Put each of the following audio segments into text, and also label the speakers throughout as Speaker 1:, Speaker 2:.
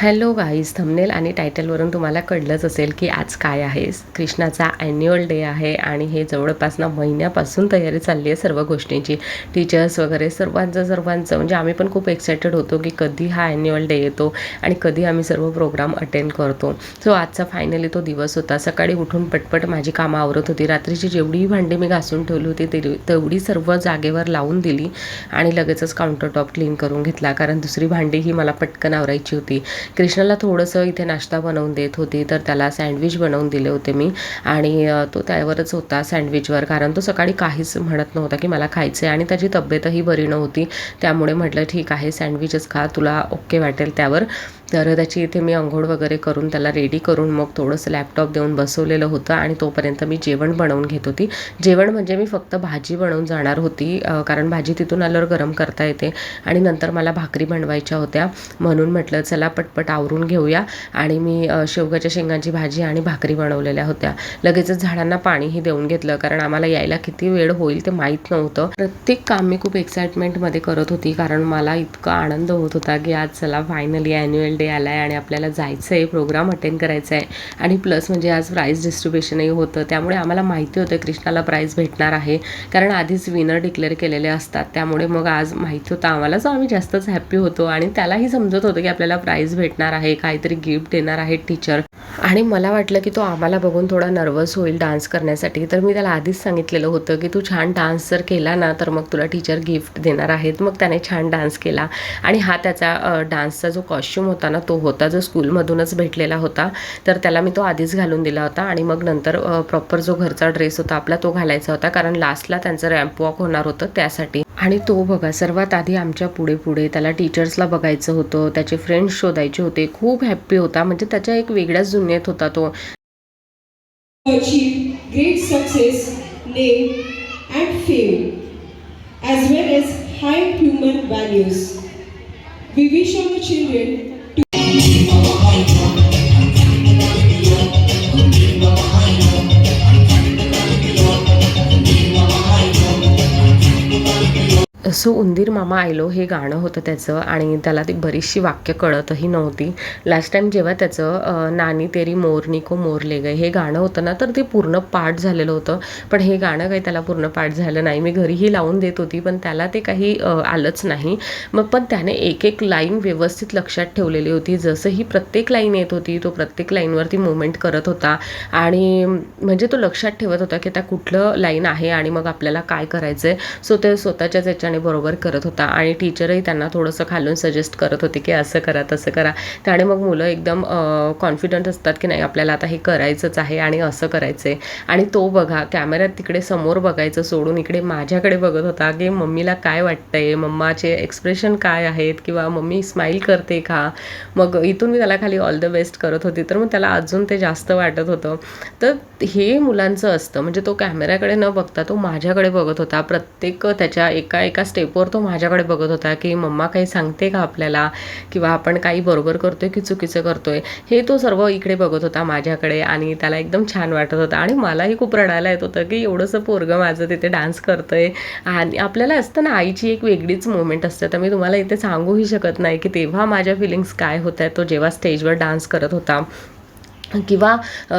Speaker 1: Hello guys thumbnail आणि टायटलवरून तुम्हाला कळलंच असेल की आज काय आहे. कृष्णाचा ॲन्युअल डे आहे आणि हे जवळपास ना महिन्यापासून तयारी चालली आहे सर्व गोष्टींची. टीचर्स वगैरे सर्वांचं सर्वांचं. म्हणजे आम्ही पण खूप एक्सायटेड होतो की कधी हा ॲन्युअल डे येतो आणि कधी आम्ही सर्व प्रोग्राम अटेंड करतो. सो आजचा फायनली तो दिवस होता. सकाळी उठून पटपट माझी कामं आवरत होती. रात्रीची जेवढी भांडी मी घासून ठेवली होती तेवढी तेवढी सर्व जागेवर लावून दिली आणि लगेचच काउंटर टॉप क्लीन करून घेतला. कारण दुसरी भांडी ही मला पटकन आवरायची होती. कृष्णाला थोडंसं इथे नाश्ता बनवून देत होती तर त्याला सँडविच बनवून दिले होते मी. आणि तो त्यावरच होता सँडविचवर कारण तो सकाळी काहीच म्हणत नव्हता की मला खायचं आहे आणि त्याची तब्येतही बरी नव्हती. त्यामुळे म्हटलं ठीक आहे सँडविचच खा तुला ओके वाटेल त्यावर. तर त्याची इथे मी अंघोळ वगैरे करून त्याला रेडी करून मग थोडंसं लॅपटॉप देऊन बसवलेलं होतं आणि तोपर्यंत मी जेवण बनवून घेत होती. जेवण म्हणजे मी फक्त भाजी बनवून जाणार होती कारण भाजी तिथून आल्यावर गरम करता येते आणि नंतर मला भाकरी बनवायच्या होत्या. म्हणून म्हटलं चला पटपट आवरून घेऊया. आणि मी शेवग्याच्या शेंगांची भाजी आणि भाकरी बनवलेल्या होत्या. लगेचच झाडांना पाणीही देऊन घेतलं कारण आम्हाला यायला किती वेळ होईल ते माहीत नव्हतं. प्रत्येक काम मी खूप एक्साइटमेंटमध्ये करत होती कारण मला इतका आनंद होत होता की आज चला फायनली ॲन्युअल डे आला आहे आणि आपल्याला जायचं आहे प्रोग्राम अटेंड करायचा आहे आणि प्लस म्हणजे आज प्राईज डिस्ट्रीब्युशनही होतं. त्यामुळे आम्हाला माहिती होतं कृष्णाला प्राईज भेटणार आहे. कारण आधीच विनर डिक्लेअर केलेले असतात. त्यामुळे मग आज माहिती होतं आम्हाला. जो आम्ही जास्तच हॅप्पी होतो. आणि त्यालाही समजत होतं की आपल्याला प्राईज भेटणार आहे. काहीतरी गिफ्ट देणार आहे टीचर आणि मला वाटलं की तो आम्हाला बघून थोडा नर्वस होईल डान्स करण्यासाठी. तर मी त्याला आधीच सांगितलेलं होतं की तू छान डान्स जर केला ना तर मग तुला टीचर गिफ्ट देणार आहेत. मग त्याने छान डान्स केला. आणि हा त्याचा डान्सचा जो कॉस्ट्यूम होता असताना तो होता जो स्कूलमधूनच भेटलेला होता तर त्याला मी तो आधीच घालून दिला होता आणि मग नंतर प्रॉपर जो घरचा ड्रेस होता आपला तो घालायचा होता कारण लास्टला त्यांचं रॅम्प वॉक होणार होतं त्यासाठी आणि तो बघा सर्वात आधी आमच्या पुढे पुढे त्याला टीचर्सला बघायचं होतं त्याचे फ्रेंड्स शोधायचे होते खूप हॅप्पी होता म्हणजे त्याच्या एक वेगळ्याच दुनियेत होता तो
Speaker 2: great success, name, and fame, as well as high human values. We wish our children
Speaker 1: so उंदीर मामा आयलो हे गाणं होतं त्याचं आणि त्याला ती बरीचशी वाक्य कळतही नव्हती. लास्ट टाईम जेव्हा त्याचं नानी तेरी मोरनी को मोरले गए हे गाणं होतं ना तर ते पूर्ण पाठ झालेलं होतं. पण हे गाणं काही त्याला पूर्ण पाठ झालं नाही. मी घरीही लावून देत होती पण त्याला ते काही आलंच नाही. मग पण त्याने एक एक लाईन व्यवस्थित लक्षात ठेवलेली होती. जसं ही प्रत्येक लाईन येत होती तो प्रत्येक लाईनवरती मुवमेंट करत होता. आणि म्हणजे तो लक्षात ठेवत होता की त्या कुठलं लाईन आहे आणि मग आपल्याला काय करायचं आहे सो ते स्वतःच्याच याच्याने बरोबर करत होता. आणि टीचरही त्यांना थोडंसं खालून सजेस्ट करत होते की असं करा तसं करा. त्याने मग मुलं एकदम कॉन्फिडंट असतात की नाही आपल्याला आता हे करायचंच आहे आणि असं करायचं आहे आणि तो बघा कॅमेऱ्यात तिकडे समोर बघायचं सोडून इकडे माझ्याकडे बघत होता की मम्मीला काय वाटतंय? मम्माचे एक्सप्रेशन काय आहेत? किंवा मम्मी स्माईल करते का? मग इथून मी त्याला खाली ऑल द बेस्ट करत होती. तर मग त्याला अजून ते जास्त वाटत होतं. तर हे मुलांचं असतं. म्हणजे तो कॅमेऱ्याकडे न बघता तो माझ्याकडे बघत होता. प्रत्येक त्याच्या एका एका स्टेपवर तो माझ्याकडे बघत होता की मम्मा काही सांगते का आपल्याला? किंवा आपण काही बरोबर करतोय की चुकीचं करतोय? हे तो सर्व इकडे बघत होता माझ्याकडे आणि त्याला एकदम छान वाटत होतं. आणि मलाही खूप रडायला येत होतं की एवढंसं पोरगं माझं तिथे डान्स करतंय. आणि आपल्याला असतं ना आईची एक वेगळीच मुवमेंट असते. तर मी तुम्हाला इथे सांगूही शकत नाही की तेव्हा माझ्या फिलिंग्स काय होत्या. तो जेव्हा स्टेजवर डान्स करत होता. किंवा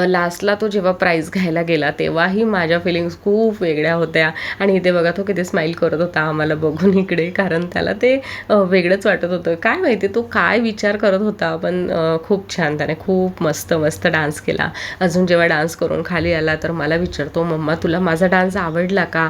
Speaker 1: लास्टला तो जेव्हा प्राईज घ्यायला गेला तेव्हाही माझ्या फिलिंग्स खूप वेगळ्या होत्या. आणि इथे बघा तो किती स्माईल करत होता आम्हाला बघून इकडे कारण त्याला ते वेगळंच वाटत होतं. काय माहिती तो काय विचार करत होता पण खूप छान त्याने खूप मस्त मस्त डान्स केला. अजून जेव्हा डान्स करून खाली आला तर मला विचारतो मम्मा तुला माझा डान्स आवडला का?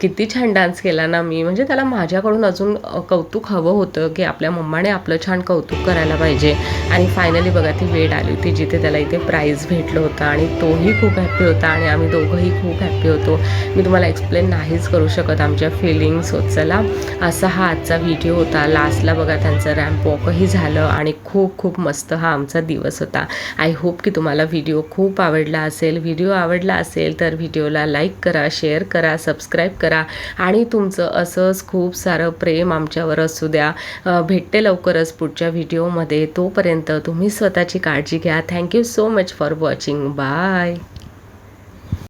Speaker 1: किती छान डान्स केला ना मी. म्हणजे त्याला माझ्याकडून अजून कौतुक हवं होतं की आपल्या मम्माने आपलं छान कौतुक करायला पाहिजे. आणि फायनली बघा ती वेळ आली होती जिथे त्याला इथे म्हणजे प्राईज भेटलं होतं आणि तोही खूप हॅप्पी होता आणि आम्ही दोघंही खूप हॅप्पी होतो. मी तुम्हाला एक्सप्लेन नाहीच करू शकत आमच्या फिलिंग्स होत चला असा हा आजचा व्हिडिओ होता. लास्टला बघा त्यांचं रॅम्प वॉकही झालं आणि खूप खूप मस्त हा आमचा दिवस होता. आय होप की तुम्हाला व्हिडिओ खूप आवडला असेल. व्हिडिओ आवडला असेल तर व्हिडिओला लाईक करा शेअर करा सबस्क्राईब करा आणि तुमचं असंच खूप सारं प्रेम आमच्यावर असू द्या. भेटते लवकरच पुढच्या व्हिडिओमध्ये तोपर्यंत तुम्ही स्वतःची काळजी घ्या. Thank you so so much for watching. Bye.